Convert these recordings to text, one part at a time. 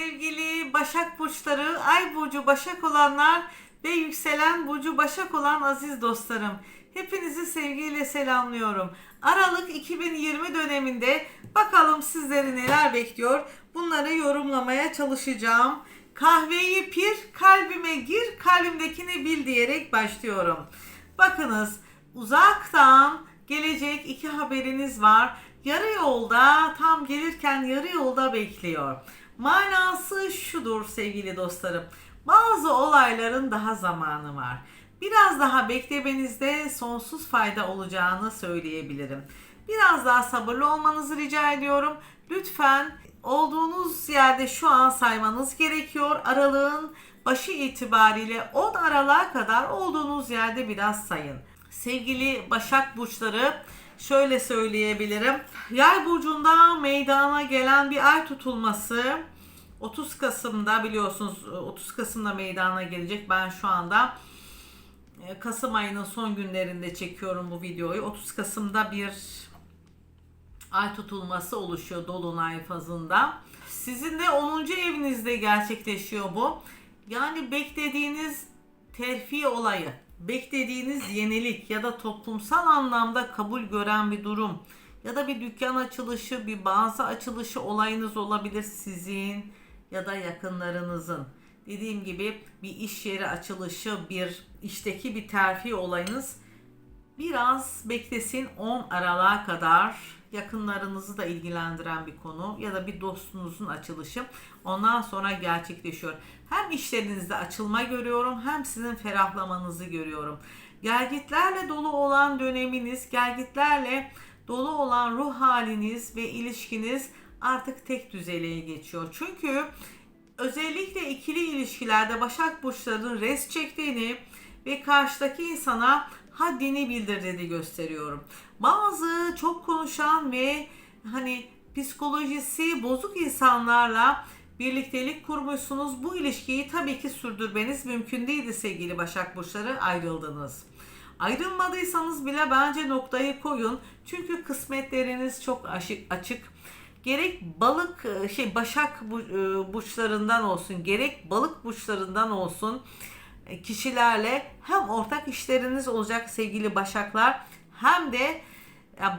Sevgili Başak Burçları, Ay Burcu Başak olanlar ve yükselen Burcu Başak olan aziz dostlarım. Hepinizi sevgiyle selamlıyorum. Aralık 2020 döneminde bakalım sizleri neler bekliyor. Bunları yorumlamaya çalışacağım. Kahveyi pir, kalbime gir, kalbimdekini bil diyerek başlıyorum. Bakınız uzaktan gelecek iki haberiniz var. Yarı yolda tam gelirken yarı yolda bekliyor. Manası şudur sevgili dostlarım. Bazı olayların daha zamanı var. Biraz daha beklemenizde sonsuz fayda olacağını söyleyebilirim. Biraz daha sabırlı olmanızı rica ediyorum. Lütfen olduğunuz yerde şu an saymanız gerekiyor. Aralığın başı itibariyle 10 aralığa kadar olduğunuz yerde biraz sayın. Sevgili Başak Burçları şöyle söyleyebilirim. Yay burcunda meydana gelen bir ay tutulması 30 Kasım'da biliyorsunuz 30 Kasım'da meydana gelecek. Ben şu anda e, Kasım ayının son günlerinde çekiyorum bu videoyu. 30 Kasım'da bir ay tutulması oluşuyor dolunay fazında. Sizin de 10. evinizde gerçekleşiyor bu. Yani beklediğiniz terfi olayı, beklediğiniz yenilik ya da toplumsal anlamda kabul gören bir durum ya da bir dükkan açılışı, bir bazı açılışı olayınız olabilir sizin ya da yakınlarınızın. Dediğim gibi bir iş yeri açılışı, bir işteki bir terfi olayınız biraz beklesin 10 Aralık'a kadar yakınlarınızı da ilgilendiren bir konu ya da bir dostunuzun açılışı ondan sonra gerçekleşiyor. Hem işlerinizde açılma görüyorum hem sizin ferahlamanızı görüyorum. Gelgitlerle dolu olan döneminiz, gelgitlerle dolu olan ruh haliniz ve ilişkiniz artık tek düzeliğe geçiyor. Çünkü özellikle ikili ilişkilerde Başak Burçları'nın res çektiğini ve karşıdaki insana haddini bildirdiğini gösteriyorum. Bazı çok konuşan ve hani psikolojisi bozuk insanlarla birliktelik kurmuşsunuz. Bu ilişkiyi tabii ki sürdürmeniz mümkün değildi sevgili Başak Burçları ayrıldınız. Ayrılmadıysanız bile bence noktayı koyun. Çünkü kısmetleriniz çok açık. açık. Gerek balık şey başak e, burçlarından olsun, gerek balık burçlarından olsun e, kişilerle hem ortak işleriniz olacak sevgili başaklar hem de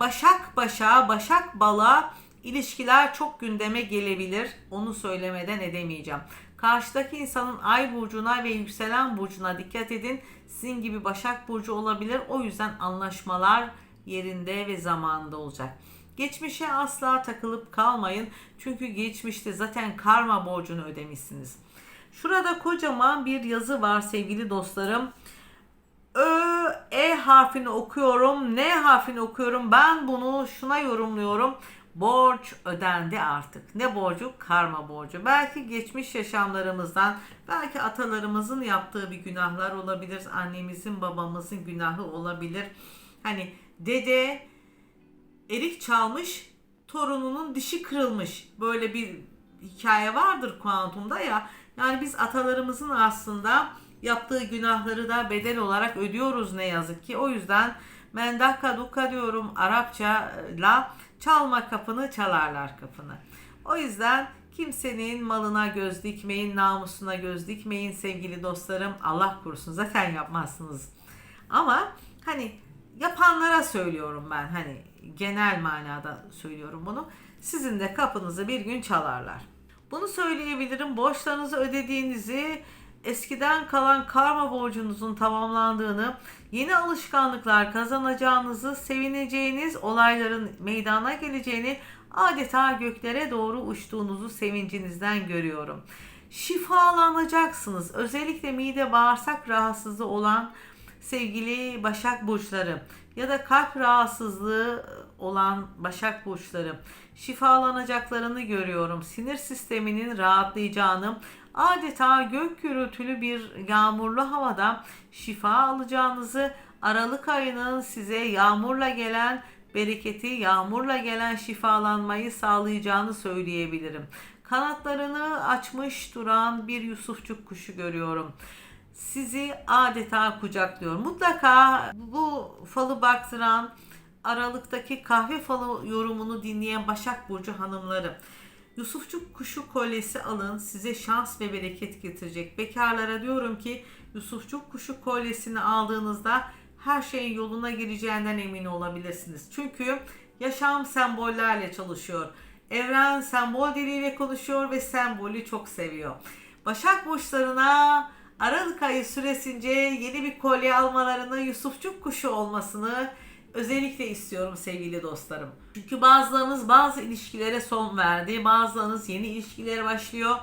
başak başa, başak bala ilişkiler çok gündeme gelebilir. Onu söylemeden edemeyeceğim. Karşıdaki insanın ay burcuna ve yükselen burcuna dikkat edin. Sizin gibi başak burcu olabilir. O yüzden anlaşmalar yerinde ve zamanında olacak. Geçmişe asla takılıp kalmayın. Çünkü geçmişte zaten karma borcunu ödemişsiniz. Şurada kocaman bir yazı var sevgili dostlarım. Ö, E harfini okuyorum. N harfini okuyorum. Ben bunu şuna yorumluyorum. Borç ödendi artık. Ne borcu? Karma borcu. Belki geçmiş yaşamlarımızdan, belki atalarımızın yaptığı bir günahlar olabilir. Annemizin, babamızın günahı olabilir. Hani dede erik çalmış, torununun dişi kırılmış. Böyle bir hikaye vardır kuantumda ya. Yani biz atalarımızın aslında yaptığı günahları da bedel olarak ödüyoruz ne yazık ki. O yüzden mendaka duka diyorum Arapçayla çalma kapını çalarlar kapını. O yüzden kimsenin malına göz dikmeyin, namusuna göz dikmeyin sevgili dostlarım. Allah korusun zaten yapmazsınız. Ama hani yapanlara söylüyorum ben hani genel manada söylüyorum bunu. Sizin de kapınızı bir gün çalarlar. Bunu söyleyebilirim. Borçlarınızı ödediğinizi, eskiden kalan karma borcunuzun tamamlandığını, yeni alışkanlıklar kazanacağınızı, sevineceğiniz olayların meydana geleceğini, adeta göklere doğru uçtuğunuzu sevincinizden görüyorum. Şifalanacaksınız. Özellikle mide bağırsak rahatsızlığı olan sevgili Başak Burçları ya da kalp rahatsızlığı olan Başak Burçları şifalanacaklarını görüyorum. Sinir sisteminin rahatlayacağını, adeta gök gürültülü bir yağmurlu havada şifa alacağınızı, Aralık ayının size yağmurla gelen bereketi, yağmurla gelen şifalanmayı sağlayacağını söyleyebilirim. Kanatlarını açmış duran bir Yusufçuk kuşu görüyorum sizi adeta kucaklıyor. Mutlaka bu falı baktıran Aralıktaki kahve falı yorumunu dinleyen Başak Burcu hanımları Yusufçuk kuşu kolyesi alın size şans ve bereket getirecek. Bekarlara diyorum ki Yusufçuk kuşu kolyesini aldığınızda her şeyin yoluna gireceğinden emin olabilirsiniz. Çünkü yaşam sembollerle çalışıyor. Evren sembol diliyle konuşuyor ve sembolü çok seviyor. Başak burçlarına Aralık ayı süresince yeni bir kolye almalarını Yusufçuk kuşu olmasını özellikle istiyorum sevgili dostlarım. Çünkü bazılarınız bazı ilişkilere son verdi, bazılarınız yeni ilişkilere başlıyor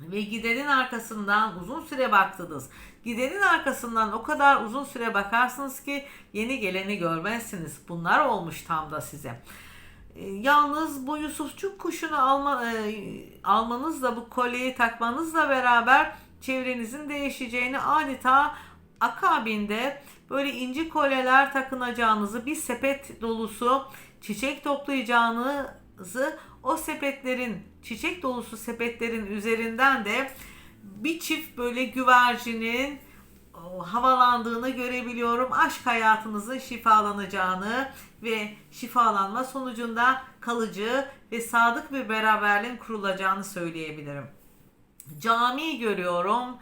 ve gidenin arkasından uzun süre baktınız. Gidenin arkasından o kadar uzun süre bakarsınız ki yeni geleni görmezsiniz. Bunlar olmuş tam da size. E, Yalnız bu Yusufçuk kuşunu alma, e, almanızla bu kolyeyi takmanızla beraber çevrenizin değişeceğini adeta akabinde böyle inci kolyeler takınacağınızı bir sepet dolusu çiçek toplayacağınızı o sepetlerin çiçek dolusu sepetlerin üzerinden de bir çift böyle güvercinin havalandığını görebiliyorum. Aşk hayatınızın şifalanacağını ve şifalanma sonucunda kalıcı ve sadık bir beraberliğin kurulacağını söyleyebilirim. Cami görüyorum.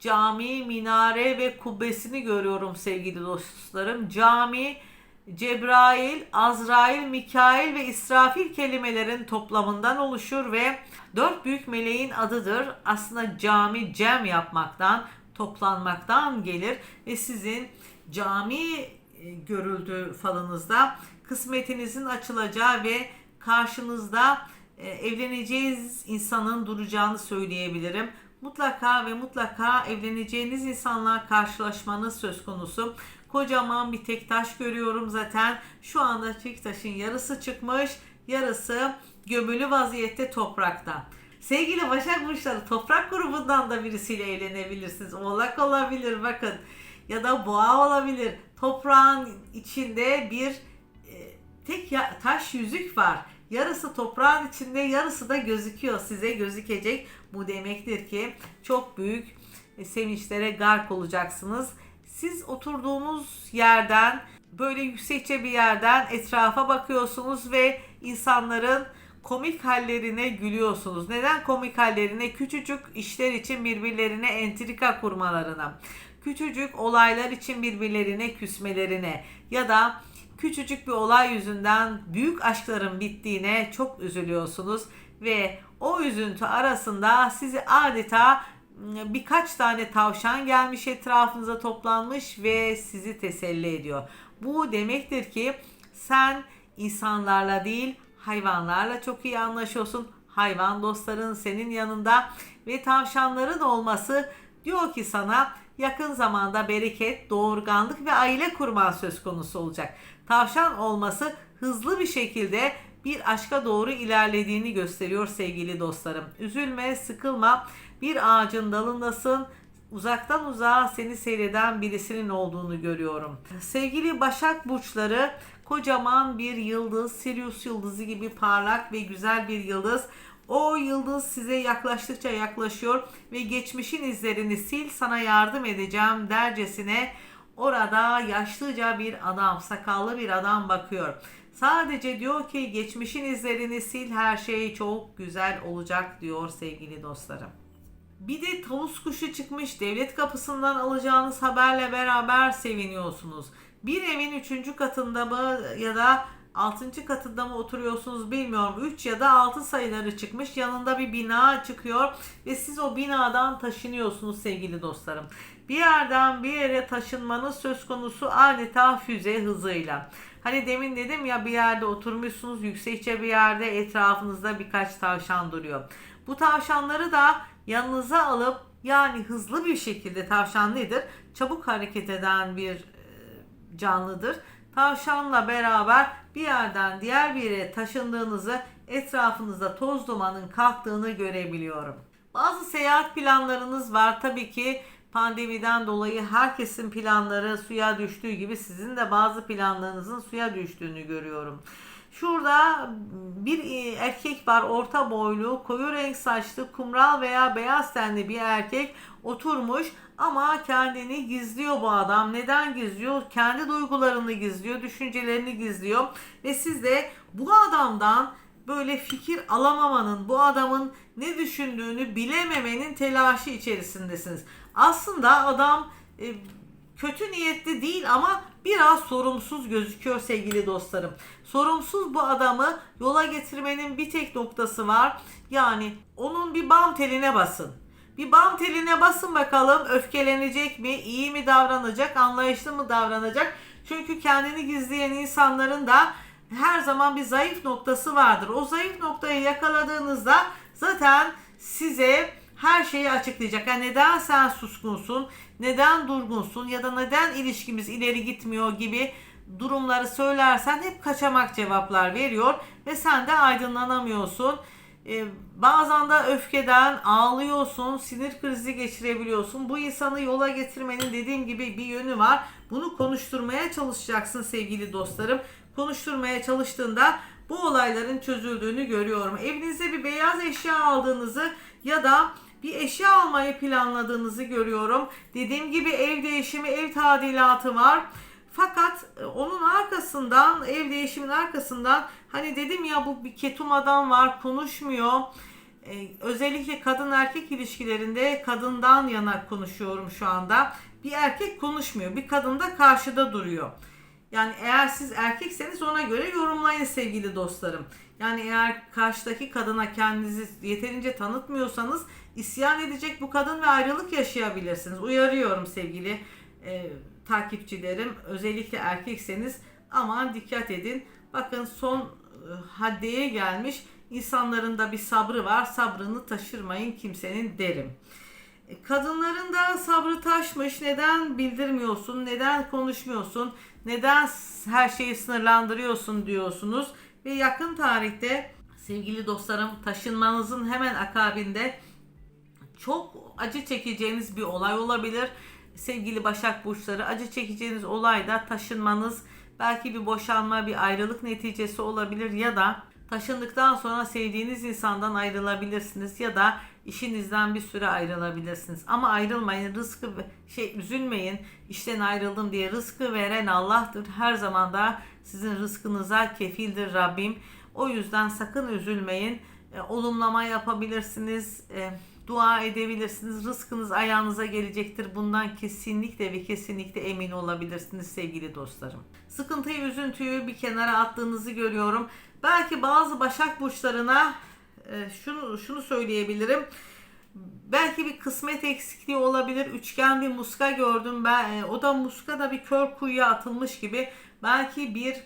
Cami, minare ve kubbesini görüyorum sevgili dostlarım. Cami, Cebrail, Azrail, Mikail ve İsrafil kelimelerin toplamından oluşur ve dört büyük meleğin adıdır. Aslında cami cem yapmaktan, toplanmaktan gelir ve sizin cami e, görüldüğü falınızda kısmetinizin açılacağı ve karşınızda e, evleneceğiniz insanın duracağını söyleyebilirim. Mutlaka ve mutlaka evleneceğiniz insanla karşılaşmanız söz konusu. Kocaman bir tek taş görüyorum zaten. Şu anda tek taşın yarısı çıkmış, yarısı gömülü vaziyette toprakta. Sevgili Başak Burçları toprak grubundan da birisiyle evlenebilirsiniz. Oğlak olabilir bakın ya da boğa olabilir. Toprağın içinde bir e, tek ya- taş yüzük var. Yarısı toprağın içinde, yarısı da gözüküyor. Size gözükecek. Bu demektir ki çok büyük e, sevinçlere gark olacaksınız. Siz oturduğunuz yerden böyle yüksekçe bir yerden etrafa bakıyorsunuz ve insanların komik hallerine gülüyorsunuz. Neden komik hallerine? Küçücük işler için birbirlerine entrika kurmalarına, küçücük olaylar için birbirlerine küsmelerine ya da küçücük bir olay yüzünden büyük aşkların bittiğine çok üzülüyorsunuz ve o üzüntü arasında sizi adeta ım, birkaç tane tavşan gelmiş etrafınıza toplanmış ve sizi teselli ediyor. Bu demektir ki sen insanlarla değil hayvanlarla çok iyi anlaşıyorsun. Hayvan dostların senin yanında ve tavşanların olması diyor ki sana yakın zamanda bereket, doğurganlık ve aile kurman söz konusu olacak. Tavşan olması hızlı bir şekilde bir aşka doğru ilerlediğini gösteriyor sevgili dostlarım. Üzülme, sıkılma. Bir ağacın dalındasın. Uzaktan uzağa seni seyreden birisinin olduğunu görüyorum. Sevgili Başak burçları kocaman bir yıldız, Sirius yıldızı gibi parlak ve güzel bir yıldız. O yıldız size yaklaştıkça yaklaşıyor ve geçmişin izlerini sil sana yardım edeceğim dercesine orada yaşlıca bir adam, sakallı bir adam bakıyor. Sadece diyor ki geçmişin izlerini sil her şey çok güzel olacak diyor sevgili dostlarım. Bir de tavus kuşu çıkmış devlet kapısından alacağınız haberle beraber seviniyorsunuz. Bir evin üçüncü katında mı ya da altıncı katında mı oturuyorsunuz bilmiyorum. 3 ya da 6 sayıları çıkmış. Yanında bir bina çıkıyor ve siz o binadan taşınıyorsunuz sevgili dostlarım. Bir yerden bir yere taşınmanız söz konusu adeta füze hızıyla. Hani demin dedim ya bir yerde oturmuşsunuz yüksekçe bir yerde etrafınızda birkaç tavşan duruyor. Bu tavşanları da yanınıza alıp yani hızlı bir şekilde tavşan nedir? Çabuk hareket eden bir e, canlıdır. Tavşanla beraber bir yerden diğer bir yere taşındığınızı etrafınızda toz dumanın kalktığını görebiliyorum. Bazı seyahat planlarınız var. Tabii ki pandemiden dolayı herkesin planları suya düştüğü gibi sizin de bazı planlarınızın suya düştüğünü görüyorum. Şurada bir e, erkek var orta boylu, koyu renk saçlı, kumral veya beyaz tenli bir erkek oturmuş ama kendini gizliyor bu adam. Neden gizliyor? Kendi duygularını gizliyor, düşüncelerini gizliyor ve siz de bu adamdan böyle fikir alamamanın, bu adamın ne düşündüğünü bilememenin telaşı içerisindesiniz. Aslında adam e, kötü niyetli değil ama biraz sorumsuz gözüküyor sevgili dostlarım. Sorumsuz bu adamı yola getirmenin bir tek noktası var. Yani onun bir bam teline basın. Bir bam teline basın bakalım öfkelenecek mi, iyi mi davranacak, anlayışlı mı davranacak? Çünkü kendini gizleyen insanların da her zaman bir zayıf noktası vardır. O zayıf noktayı yakaladığınızda zaten size her şeyi açıklayacak. Yani neden sen suskunsun, neden durgunsun ya da neden ilişkimiz ileri gitmiyor gibi durumları söylersen hep kaçamak cevaplar veriyor ve sen de aydınlanamıyorsun. Ee, bazen de öfkeden ağlıyorsun, sinir krizi geçirebiliyorsun. Bu insanı yola getirmenin dediğim gibi bir yönü var. Bunu konuşturmaya çalışacaksın sevgili dostlarım. Konuşturmaya çalıştığında bu olayların çözüldüğünü görüyorum. Evinize bir beyaz eşya aldığınızı ya da bir eşya almayı planladığınızı görüyorum. Dediğim gibi ev değişimi, ev tadilatı var. Fakat e, onun arkasından, ev değişimin arkasından hani dedim ya bu bir ketum adam var, konuşmuyor. Ee, özellikle kadın erkek ilişkilerinde kadından yana konuşuyorum şu anda. Bir erkek konuşmuyor, bir kadın da karşıda duruyor. Yani eğer siz erkekseniz ona göre yorumlayın sevgili dostlarım. Yani eğer karşıdaki kadına kendinizi yeterince tanıtmıyorsanız isyan edecek bu kadın ve ayrılık yaşayabilirsiniz. Uyarıyorum sevgili e, takipçilerim. Özellikle erkekseniz aman dikkat edin. Bakın son e, haddeye gelmiş. İnsanların da bir sabrı var. Sabrını taşırmayın kimsenin derim. E, Kadınların da sabrı taşmış. Neden bildirmiyorsun? Neden konuşmuyorsun? Neden her şeyi sınırlandırıyorsun diyorsunuz. Ve yakın tarihte sevgili dostlarım taşınmanızın hemen akabinde çok acı çekeceğiniz bir olay olabilir. Sevgili Başak Burçları acı çekeceğiniz olayda taşınmanız belki bir boşanma, bir ayrılık neticesi olabilir ya da taşındıktan sonra sevdiğiniz insandan ayrılabilirsiniz ya da işinizden bir süre ayrılabilirsiniz. Ama ayrılmayın, rızkı şey üzülmeyin. İşten ayrıldım diye rızkı veren Allah'tır. Her zaman da sizin rızkınıza kefildir Rabbim. O yüzden sakın üzülmeyin. E, olumlama yapabilirsiniz. E, dua edebilirsiniz. Rızkınız ayağınıza gelecektir. Bundan kesinlikle ve kesinlikle emin olabilirsiniz sevgili dostlarım. Sıkıntıyı, üzüntüyü bir kenara attığınızı görüyorum. Belki bazı Başak burçlarına e, şunu şunu söyleyebilirim. Belki bir kısmet eksikliği olabilir. Üçgen bir muska gördüm ben. E, o da muska da bir kör kuyuya atılmış gibi. Belki bir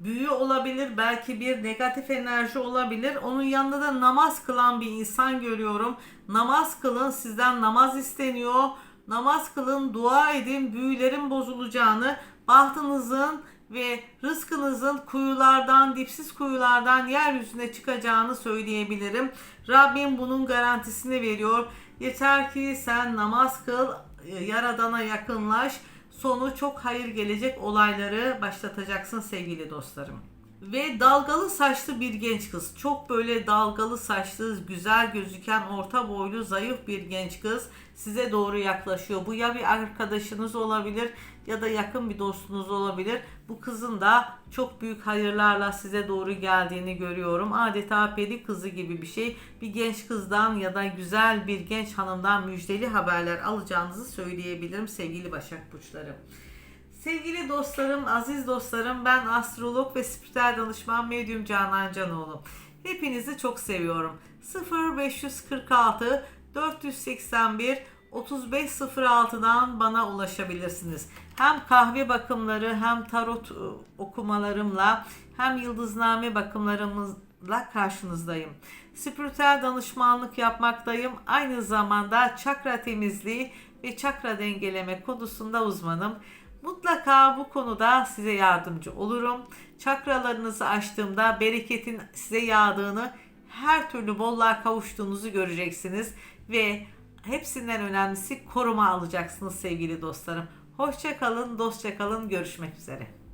büyü olabilir, belki bir negatif enerji olabilir. Onun yanında da namaz kılan bir insan görüyorum. Namaz kılın, sizden namaz isteniyor. Namaz kılın, dua edin, büyülerin bozulacağını, bahtınızın ve rızkınızın kuyulardan, dipsiz kuyulardan yeryüzüne çıkacağını söyleyebilirim. Rabbim bunun garantisini veriyor. Yeter ki sen namaz kıl, Yaradan'a yakınlaş sonu çok hayır gelecek olayları başlatacaksın sevgili dostlarım. Ve dalgalı saçlı bir genç kız. Çok böyle dalgalı saçlı, güzel gözüken, orta boylu, zayıf bir genç kız size doğru yaklaşıyor. Bu ya bir arkadaşınız olabilir ya da yakın bir dostunuz olabilir. Bu kızın da çok büyük hayırlarla size doğru geldiğini görüyorum. Adeta peri kızı gibi bir şey. Bir genç kızdan ya da güzel bir genç hanımdan müjdeli haberler alacağınızı söyleyebilirim sevgili Başak Burçları. Sevgili dostlarım, aziz dostlarım ben astrolog ve spiritüel danışman medyum Canan Canoğlu. Hepinizi çok seviyorum. 0546 481 3506'dan bana ulaşabilirsiniz. Hem kahve bakımları hem tarot ıı, okumalarımla hem yıldızname bakımlarımızla karşınızdayım. Spiritüel danışmanlık yapmaktayım. Aynı zamanda çakra temizliği ve çakra dengeleme konusunda uzmanım. Mutlaka bu konuda size yardımcı olurum. Çakralarınızı açtığımda bereketin size yağdığını, her türlü bolluğa kavuştuğunuzu göreceksiniz ve hepsinden önemlisi koruma alacaksınız sevgili dostlarım. Hoşça kalın, dostça kalın. Görüşmek üzere.